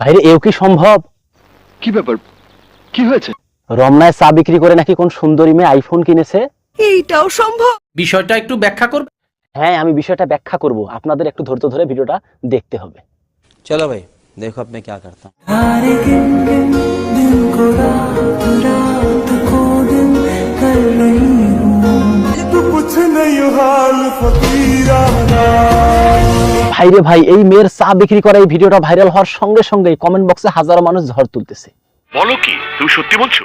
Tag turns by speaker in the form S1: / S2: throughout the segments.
S1: ভাইরে এও কি সম্ভব
S2: কি ব্যাপার কি হয়েছে
S1: রমনায় চা বিক্রি করে নাকি কোন সুন্দরী মেয়ে আইফোন কিনেছে
S3: এইটাও সম্ভব
S4: বিষয়টা একটু ব্যাখ্যা করবে
S1: হ্যাঁ আমি বিষয়টা ব্যাখ্যা করব আপনাদের একটু ধৈর্য ধরে ভিডিওটা দেখতে হবে
S5: चलो भाई देखो अब मैं क्या करता हूँ
S1: ভাইরে ভাই এই মেয়ের চা বিক্রি করা এই ভিডিওটা ভাইরাল হওয়ার সঙ্গে সঙ্গে কমেন্ট বক্সে হাজারো মানুষ ঝড় তুলতেছে।
S2: বলো কি? তুমি সত্যি বলছো?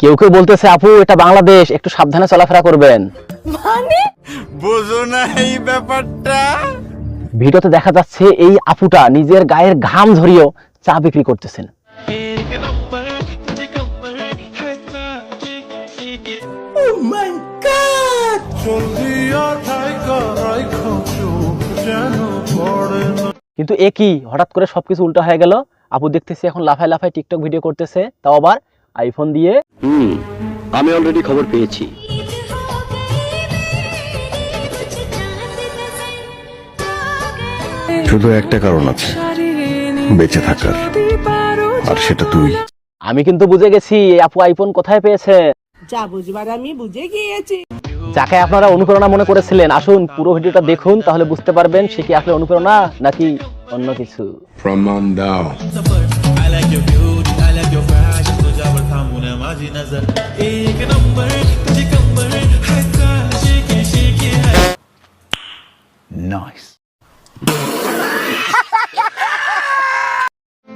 S1: কেউ কেউ বলতেছে আপু এটা বাংলাদেশ একটু সাবধানে চলাফেরা করবেন।
S3: মানে?
S1: ভিডিওতে দেখা যাচ্ছে এই আপুটা নিজের গায়ের ঘাম ঝরিয়েও চা বিক্রি করতেছেন। কিন্তু এ কি? হঠাৎ করে সবকিছু উল্টা হয়ে গেল। আপু দেখতেছি এখন লাফায় লাফায় টিকটক ভিডিও করতেছে। তাও আবার আইফোন দিয়ে।
S2: হুম আমি অলরেডি খবর পেয়েছি।
S6: শুধু একটা কারণ আছে। বেঁচে থাকার। আর সেটা তুই।
S1: আমি কিন্তু বুঝে গেছি এই আপু আইফোন কোথায় পেয়েছে?
S3: যা বুঝবার আমি বুঝে গিয়েছি।
S1: যাকে আপনারা অনুপ্রেরণা মনে করেছিলেন আসুন পুরো ভিডিওটা দেখুন তাহলে বুঝতে পারবেন সে কি আসলে অনুপ্রেরণা নাকি অন্য কিছু।
S6: প্রমাণ দাও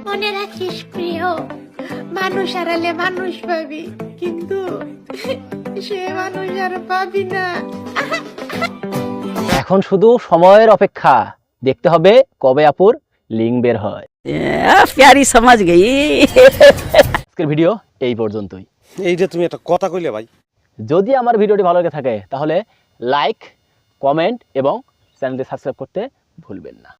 S7: মনে রাখিস প্রিয় মানুষ হারালে মানুষ পাবি কিন্তু সে মানুষ আর পাবি না।
S1: এখন শুধু সময়ের অপেক্ষা দেখতে হবে কবে আপুর লিঙ্ক বের হয়।
S3: প্যারি সমাজ গই।
S1: আজকের ভিডিও এই পর্যন্তই।
S5: এই যে তুমি একটা কথা কইলে ভাই।
S1: যদি আমার ভিডিওটি ভালো লেগে থাকে তাহলে লাইক কমেন্ট এবং চ্যানেলটি সাবস্ক্রাইব করতে ভুলবেন না।